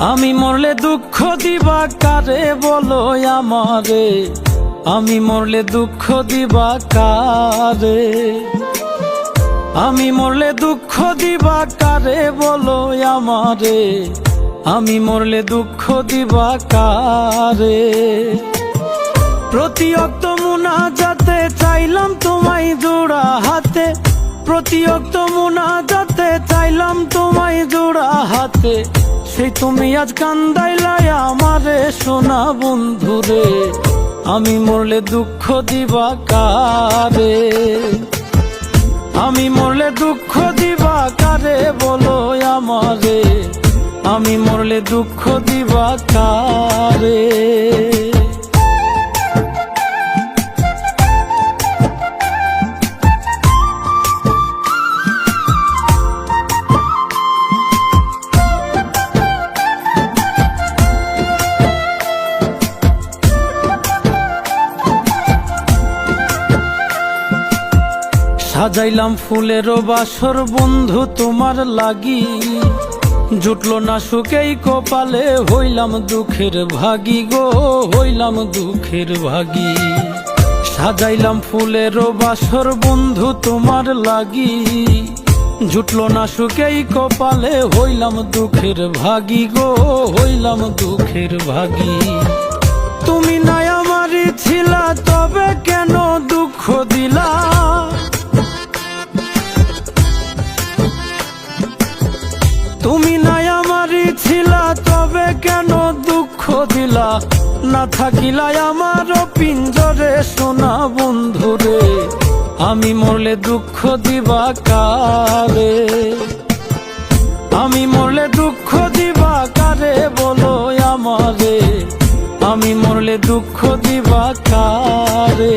আমি মরলে দুঃখ দিবা কারে বলো আমারে? আমি মরলে দুঃখ দিবা কারে? আমি মরলে দুঃখ দিবা কারে বলো আমারে? আমি মরলে দুঃখ দিবা কারে? প্রতি অক্ত মুনা যাতে চাইলাম তোমায় জোড়া হাতে। প্রতি অক্ত মুনা যাতে চাইলাম তোমায় জোড়া হাতে। সেই তুমি আজ কান্দাইলাই আমারে সোনা বন্ধুরে আমি মরলে দুঃখ দিবা কারে? আমি মরলে দুঃখ দিবা কারে বলো আমারে? আমি মরলে দুঃখ দিবা কারে? সাজাইলাম ফুলেরও বাসর, বন্ধু তোমার লাগি। জুটলো না সুখেই কপালে, হইলাম দুঃখের ভাগি গো, হইলাম দুঃখের ভাগি। সাজাইলাম ফুলেরও বাসর, বন্ধু তোমার লাগি। জুটলো না সুখেই কপালে, হইলাম দুঃখের ভাগি গো, হইলাম দুঃখের ভাগি। তুমি নাই আমারই ছিলা তুমি নাই আমারই ছিলা, তবে কেন দুঃখ দিলা? না থাকিলা আমার পিঞ্জরে, সোনা বন্ধুরে আমি মরলে দুঃখ দিবা কারে? আমি মরলে দুঃখ দিবা কারে বলো আমারে? আমি মরলে দুঃখ দিবা কারে?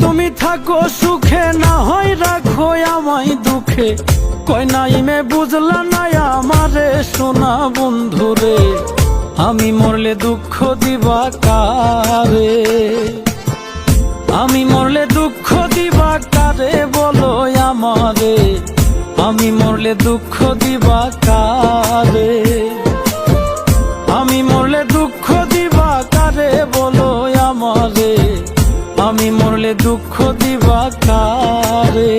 তুমি থাকো সুখে, না হয় রাখো আমায় দুঃখে। কই নাই মে, বুঝলা না আমারে সোনা বন্ধুরে। আমি মরলে দুঃখ দিবা কারে? আমি মরলে দুঃখ দিবা কারে বলো আমারে? আমি মরলে দুঃখ দিবা কারে? আমি মরলে দুঃখ দিবা কারে